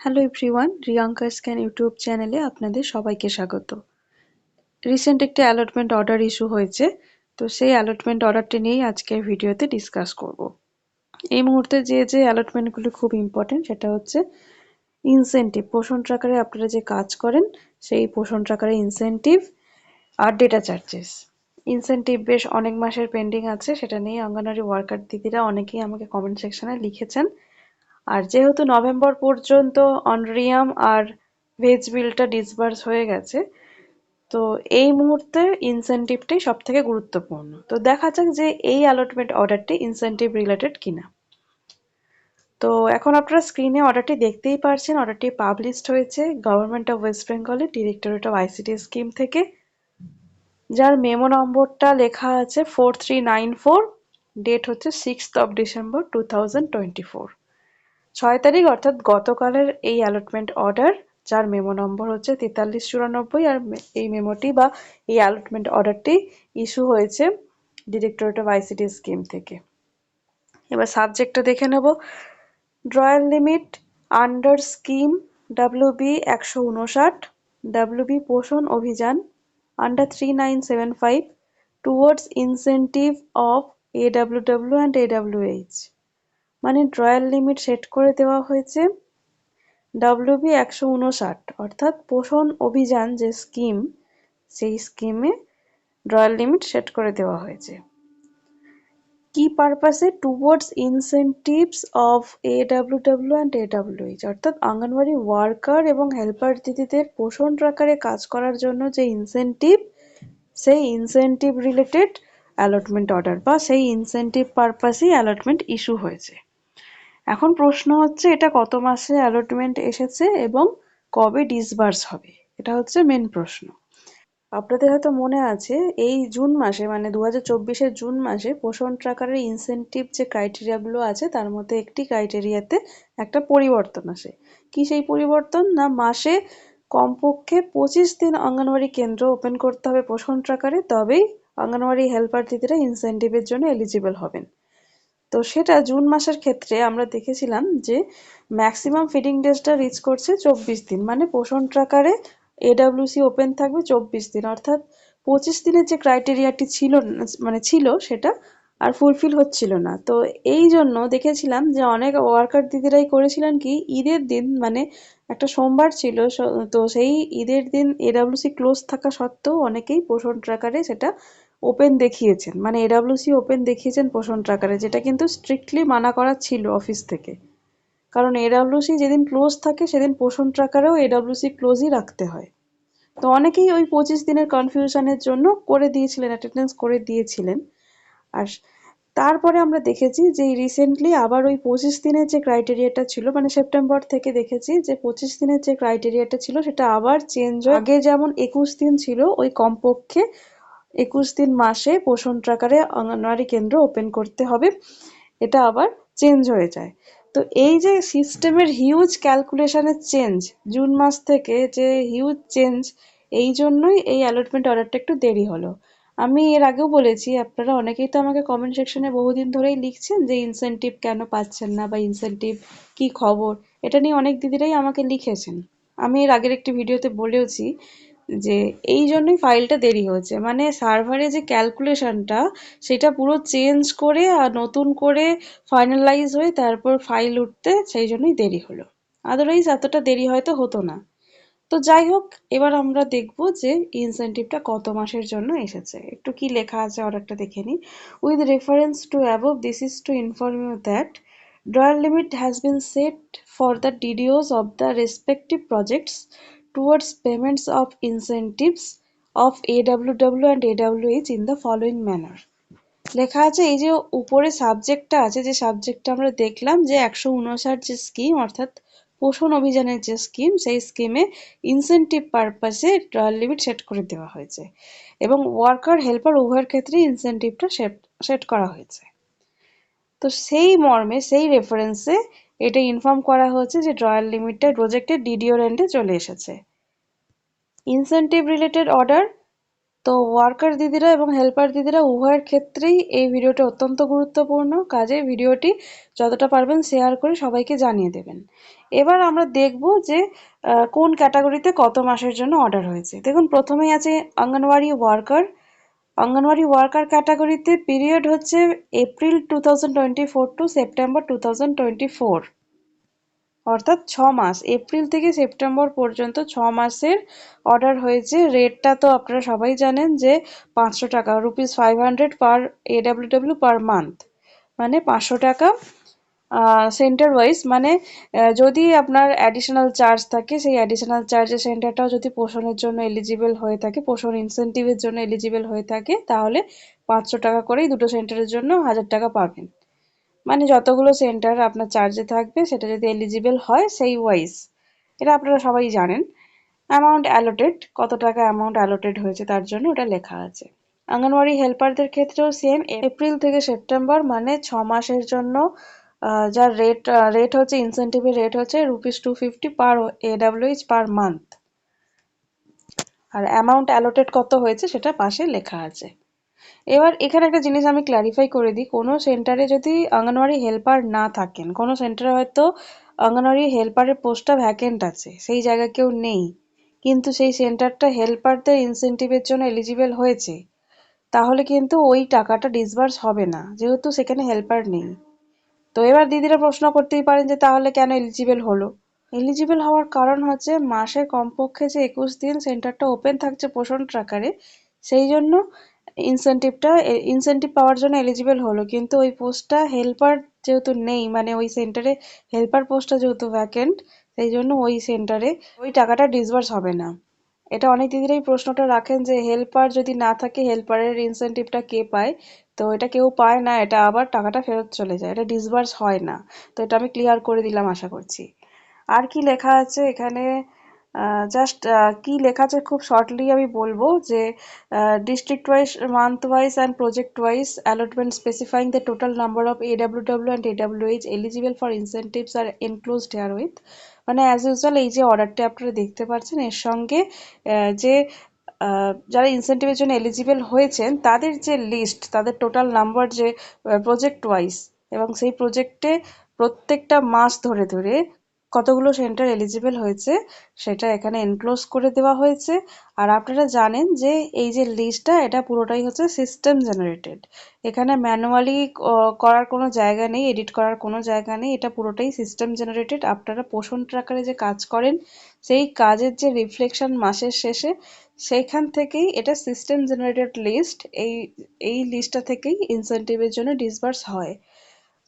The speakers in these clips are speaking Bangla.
Hello everyone Riyanka scan YouTube চ্যানেলে আপনাদের সবাইকে স্বাগত। রিসেন্ট একটি অ্যালটমেন্ট অর্ডার ইস্যু হয়েছে, তো সেই অ্যালটমেন্ট অর্ডারটি নিয়েই আজকের ভিডিওতে ডিসকাস করব। এই মুহূর্তে যে যে অ্যালটমেন্টগুলো খুব ইম্পর্টেন্ট সেটা হচ্ছে ইনসেন্টিভ পোষণ ট্রাকারে আপনারা যে কাজ করেন, সেই পোষণ ট্রাকারে ইনসেন্টিভ আর ডেটা চার্জেস ইনসেন্টিভ বেশ অনেক মাসের পেন্ডিং আছে, সেটা নিয়ে অঙ্গনওয়াড়ি ওয়ার্কার দিদিরা অনেকেই আমাকে কমেন্ট সেকশনে লিখেছেন। আর যেহেতু নভেম্বর পর্যন্ত অনরিয়াম আর ভেজ বিলটা ডিসবার্স হয়ে গেছে, তো এই মুহূর্তে ইনসেন্টিভটাই সব থেকে গুরুত্বপূর্ণ। তো দেখা যাক যে এই অ্যালটমেন্ট অর্ডারটি ইনসেন্টিভ রিলেটেড কিনা। তো এখন আপনারা স্ক্রিনে অর্ডারটি দেখতেই পারছেন অর্ডারটি পাবলিশড হয়েছে গভর্নমেন্ট অফ ওয়েস্ট বেঙ্গলের ডিরেক্টরেট অফ আইসিটি স্কিম থেকে। যার মেমো নম্বরটা লেখা আছে four three nine four date হচ্ছে sixth of December two thousand twenty four ছয় তারিখ অর্থাৎ গতকালের এই অ্যালটমেন্ট অর্ডার যার মেমো নম্বর হচ্ছে তেতাল্লিশ চুরানব্বই, আর এই মেমোটি বা এই অ্যালটমেন্ট অর্ডারটি ইস্যু হয়েছে ডিরেক্টরেট অফ আইসিটি স্কিম থেকে। এবার সাবজেক্টটা দেখে নেব। Drawal limit under scheme W B একশো উনষাট W B Poshan Abhiyan under three nine seven five towards incentive of AWW and AWH মানে ড্রয়াল লিমিট সেট করে দেওয়া হয়েছে ডাব্লিউবি একশো উনষাট, অর্থাৎ পোষণ অভিযান যে স্কিম সেই স্কিমে ড্রয়াল লিমিট সেট করে দেওয়া হয়েছে। কি পারপাসে towards incentives of A WW and A WH অর্থাৎ অঙ্গনওয়াড়ি ওয়ার্কার এবং হেল্পার দিদিদের পোষণ ট্রাকারে কাজ করার জন্য যে ইনসেন্টিভ সেই ইনসেন্টিভ রিলেটেড অ্যালটমেন্ট অর্ডার বা সেই ইনসেন্টিভ পারপাসেই অ্যালটমেন্ট ইস্যু হয়েছে। এখন প্রশ্ন হচ্ছে, এটা কত মাসে অ্যালটমেন্ট এসেছে এবং কবে ডিসবার্স হবে? এটা হচ্ছে মেন প্রশ্ন। আপনাদের হয়তো মনে আছে, এই জুন মাসে মানে দু হাজার জুন মাসে পোষণ ট্রাকারের ইনসেন্টিভ যে ক্রাইটেরিয়াগুলো আছে, তার মধ্যে একটি ক্রাইটেরিয়াতে একটা পরিবর্তন আসে। কি সেই পরিবর্তন? না, মাসে কমপক্ষে পঁচিশ দিন অঙ্গনওয়াড়ি কেন্দ্র ওপেন করতে হবে পোষণ ট্রাকারে তবেই অঙ্গনওয়াড়ি হেল্পার দিদিরা ইনসেন্টিভের জন্য এলিজিবল হবেন। তো সেটা জুন মাসের ক্ষেত্রে আমরা দেখেছিলাম যে ম্যাক্সিমাম ফিডিং ডেজটা রিচ করছে চব্বিশ দিন। মানে পোষণ ট্রাকারে এডাব্লিউসি ওপেন থাকবে চব্বিশ দিন। অর্থাৎ পঁচিশ দিনের যে ক্রাইটেরিয়াটি ছিল মানে ছিল সেটা আর ফুলফিল হচ্ছিল না। তো এই জন্য দেখেছিলাম যে অনেক ওয়ার্কার দিদিরাই করেছিলেন কি, ঈদের দিন মানে একটা সোমবার ছিল, তো সেই ঈদের দিন এডাব্লিউসি ক্লোজ থাকা সত্ত্বেও অনেকেই পোষণ ট্রাকারে সেটা ওপেন দেখিয়েছেন মানে এডাব্লিউসি ওপেন দেখিয়েছেন পোষণ ট্রাকারে যেটা কিন্তু স্ট্রিক্টলি মানা করা ছিল অফিস থেকে। কারণ এডাব্লিউসি যেদিন ক্লোজ থাকে, সেদিন পোষণ ট্রাকারেও এডাব্লিউসি ক্লোজই রাখতে হয়। তো অনেকেই ওই পঁচিশ দিনের কনফিউশনের জন্য করে দিয়েছিলেন অ্যাটেন্ডেন্স করে দিয়েছিলেন। আর তারপরে আমরা দেখেছি যে রিসেন্টলি আবার ওই পঁচিশ দিনের যে ক্রাইটেরিয়াটা ছিল মানে সেপ্টেম্বর থেকে দেখেছি যে পঁচিশ দিনের যে ক্রাইটেরিয়াটা ছিল, সেটা আবার চেঞ্জ হয়ে আগে যেমন একুশ দিন ছিল, ওই কমপক্ষে একুশ দিন মাসে পোষণ ট্রাকারে অঙ্গনওয়াড়ি কেন্দ্র ওপেন করতে হবে। এটা আবার চেঞ্জ হয়ে যায়। তো এই যে সিস্টেমের হিউজ ক্যালকুলেশনের চেঞ্জ, জুন মাস থেকে যে হিউজ চেঞ্জ, এই জন্যই এই অ্যালটমেন্ট অর্ডারটা একটু দেরি হলো। আমি এর আগেও বলেছি, আপনারা অনেকেই তো আমাকে কমেন্ট সেকশনে বহুদিন ধরেই লিখছেন যে ইনসেন্টিভ কেন পাচ্ছেন না বা ইনসেন্টিভ কি খবর? এটা নিয়ে অনেক দিদিরাই আমাকে লিখেছেন। আমি এর আগের একটি ভিডিওতে বলেওছি যে এই জন্যই ফাইলটা দেরি হয়েছে। মানে সার্ভারে যে ক্যালকুলেশনটা সেটা পুরো চেঞ্জ করে আর নতুন করে ফাইনালাইজ হয়ে তারপর ফাইল উঠতে সেই জন্যই দেরি হলো। আদারওয়াইজ এতটা দেরি হয়তো হতো না। তো যাই হোক, এবার আমরা দেখব যে ইনসেন্টিভটা কত মাসের জন্য এসেছে। একটু কি লেখা আছে অর্ডারটা দেখে নিই। With reference to above this is to inform you that drawer limit has been set for the DDOs of the respective projects towards payments of incentives of AWW and AWH in the following manner. লেখা আছে, এই যে উপরে সাবজেক্টটা আছে, যে সাবজেক্টটা আমরা দেখলাম যে একশো উনষাট যে স্কিম অর্থাৎ পোষণ অভিযানের যে স্কিম সেই স্কিমে ইনসেন্টিভ পারপাসে লিমিট সেট করে দেওয়া হয়েছে এবং ওয়ার্কার হেল্পার উভয়ের ক্ষেত্রে ইনসেন্টিভটা সেট করা হয়েছে। তো সেই মর্মে, সেই রেফারেন্সে এটা ইনফর্ম করা হয়েছে যে ড্রয়াল লিমিটটা প্রজেক্টের ডিডিও রেন্টে চলে এসেছে। ইনসেন্টিভ রিলেটেড অর্ডার তো ওয়ার্কার দিদিরা এবং হেল্পার দিদিরা উভয়ের ক্ষেত্রেই এই ভিডিওটা অত্যন্ত গুরুত্বপূর্ণ। কাজে ভিডিওটি যতটা পারবেন শেয়ার করে সবাইকে জানিয়ে দেবেন। এবার আমরা দেখব যে কোন ক্যাটাগরিতে কত মাসের জন্য অর্ডার হয়েছে। দেখুন, প্রথমেই আছে অঙ্গনওয়াড়ি ওয়ার্কার অঙ্গনওয়াড়ি ওয়ার্কার ক্যাটাগরিতে পিরিয়ড হচ্ছে April two thousand to September two অর্থাৎ ছ মাস। এপ্রিল থেকে সেপ্টেম্বর পর্যন্ত ছ মাসের অর্ডার হয়েছে। রেটটা তো আপনারা সবাই জানেন যে পাঁচশো টাকা, rupees five hundred per AWW per month মানে পাঁচশো টাকা সেন্টার ওয়াইজ মানে যদি আপনার অ্যাডিশনাল চার্জ থাকে, সেই অ্যাডিশনাল চার্জের সেন্টারটাও যদি পোষণের জন্য এলিজিবল হয়ে থাকে, পোষণ ইনসেন্টিভের জন্য এলিজিবল হয়ে থাকে, তাহলে পাঁচশো টাকা করেই দুটো সেন্টারের জন্য হাজার টাকা পাবেন। মানে যতগুলো সেন্টার আপনার চার্জে থাকবে, সেটা যদি এলিজিবল হয়, সেই ওয়াইজ এটা আপনারা সবাই জানেন। অ্যামাউন্ট অ্যালোটেড কত টাকা অ্যামাউন্ট অ্যালোটেড হয়েছে তার জন্য ওটা লেখা আছে। অঙ্গনওয়াড়ি হেল্পারদের ক্ষেত্রেও সেম এপ্রিল থেকে সেপ্টেম্বর মানে ছ মাসের জন্য যার রেট রেট হচ্ছে ইনসেন্টিভের রেট হচ্ছে rupees two fifty per AWH per month আর অ্যামাউন্ট অ্যালোটেড কত হয়েছে সেটা পাশে লেখা আছে। এবার এখানে একটা জিনিস আমি ক্ল্যারিফাই করে দিই। কোনো সেন্টারে যদি অঙ্গনওয়াড়ি হেল্পার না থাকেন, কোনো সেন্টারে হয়তো অঙ্গনওয়াড়ি হেল্পারের পোস্টটা ভ্যাকেন্ট আছে, সেই জায়গায় কেউ নেই, কিন্তু সেই সেন্টারটা হেল্পারদের ইনসেন্টিভের জন্য এলিজিবল হয়েছে, তাহলে কিন্তু ওই টাকাটা ডিসবার্স হবে না, যেহেতু সেখানে হেল্পার নেই। তো এবার দিদিরা প্রশ্ন করতেই পারেন যে তাহলে কেন এলিজিবল হলো? এলিজিবল হওয়ার কারণ হচ্ছে মাসে কমপক্ষে যে একুশ দিন সেন্টারটা ওপেন থাকছে পোষণ ট্রাকারে সেই জন্য ইনসেন্টিভটা ইনসেন্টিভ পাওয়ার জন্য এলিজিবল হলো। কিন্তু ওই পোস্টটা হেল্পার যেহেতু নেই মানে ওই সেন্টারে হেল্পার পোস্টটা যেহেতু ভ্যাকেন্ট সেই জন্য ওই সেন্টারে ওই টাকাটা ডিসবার্স হবে না। এটা অনেক দিদিরাই প্রশ্নটা রাখেন যে হেল্পার যদি না থাকে হেল্পারের ইনসেন্টিভটা কে পায়? তো এটা কেউ পায় না, এটা আবার টাকাটা ফেরত চলে যায়, এটা ডিসবার্স হয় না। তো এটা আমি ক্লিয়ার করে দিলাম আশা করছি। আর কি লেখা আছে এখানে? জাস্ট কি লেখা আছে খুব শর্টলি আমি বলব যে district wise month wise and project wise allotment specifying the total number of AWW and AWH eligible for incentives are enclosed herewith মানে অ্যাজ ইউজুয়াল এই যে অর্ডারটি আপনারা দেখতে পাচ্ছেন, এর সঙ্গে যে যারা ইনসেন্টিভের জন্য এলিজিবল হয়েছেন, তাদের যে লিস্ট তাদের টোটাল নাম্বার যে প্রজেক্ট ওয়াইজ এবং সেই প্রজেক্টে প্রত্যেকটা মাস ধরে ধরে কতগুলো সেন্টার এলিজিবল হয়েছে, সেটা এখানে এনক্লোজ করে দেওয়া হয়েছে। আর আপনারা জানেন যে, এই যে লিস্টটা এটা পুরোটাই হচ্ছে সিস্টেম জেনারেটেড এখানে ম্যানুয়ালি করার কোনো জায়গা নেই এডিট করার কোনো জায়গা নেই, এটা পুরোটাই সিস্টেম জেনারেটেড আপনারা পোষণ ট্রাকারে যে কাজ করেন, সেই কাজের যে রিফ্লেকশন মাসের শেষে সেইখান থেকেই এটা সিস্টেম জেনারেটেড লিস্ট এই এই লিস্টটা থেকেই ইনসেন্টিভের জন্য ডিসবার্স হয়।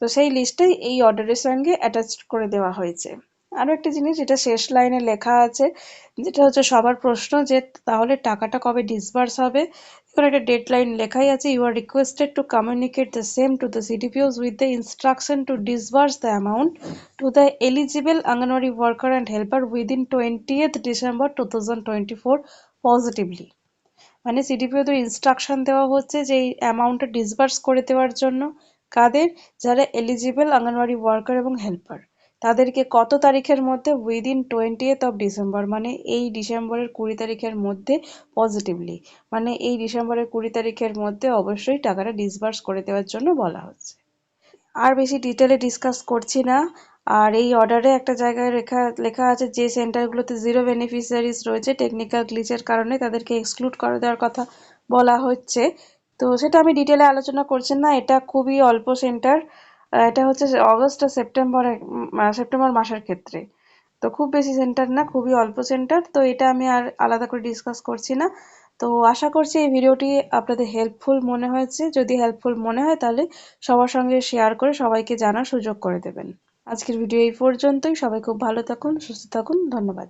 তো সেই লিস্টটাই এই অর্ডারের সঙ্গে অ্যাটাচ করে দেওয়া হয়েছে। আরও একটা জিনিস যেটা শেষ লাইনে লেখা আছে, যেটা হচ্ছে সবার প্রশ্ন যে তাহলে টাকাটা কবে ডিসবার্স হবে? এখানে একটা ডেড লাইন লেখাই আছে you are requested to communicate the same to the CDPOs with the instruction to disburse the amount to the eligible anganwadi worker and helper within twentieth December two thousand twenty four positively মানে সিডিপিওদের ইনস্ট্রাকশন দেওয়া হচ্ছে যে এই অ্যামাউন্টটা ডিসবার্স করে দেওয়ার জন্য কাদের? যারা এলিজিবল আঙ্গনওয়াড়ি ওয়ার্কার এবং হেল্পার তাদেরকে কত তারিখের মধ্যে? উইদিন টোয়েন্টিয়েথ অফ ডিসেম্বর মানে এই ডিসেম্বরের কুড়ি তারিখের মধ্যে পজিটিভলি মানে এই ডিসেম্বরের কুড়ি তারিখের মধ্যে অবশ্যই টাকাটা ডিসবার্স করে দেওয়ার জন্য বলা হচ্ছে। আর বেশি ডিটেলে ডিসকাস করছি না। আর এই অর্ডারে একটা জায়গায় রেখা, লেখা আছে যে সেন্টারগুলোতে জিরো বেনিফিশিয়ারিজ রয়েছে টেকনিক্যাল গ্লিচের কারণে তাদেরকে এক্সক্লুড করে দেওয়ার কথা বলা হচ্ছে। তো সেটা আমি ডিটেলে আলোচনা করছি না, এটা খুবই অল্প সেন্টার এটা হচ্ছে অগস্ট আর সেপ্টেম্বর সেপ্টেম্বর মাসের ক্ষেত্রে। তো খুব বেশি সেন্টার না, খুবই অল্প সেন্টার তো এটা আমি আর আলাদা করে ডিসকাস করছি না। তো আশা করছি এই ভিডিওটি আপনাদের হেল্পফুল মনে হয়েছে। যদি হেল্পফুল মনে হয় তাহলে সবার সঙ্গে শেয়ার করে সবাইকে জানার সুযোগ করে দেবেন। আজকের ভিডিও এই পর্যন্তই। সবাই খুব ভালো থাকুন সুস্থ থাকুন। ধন্যবাদ।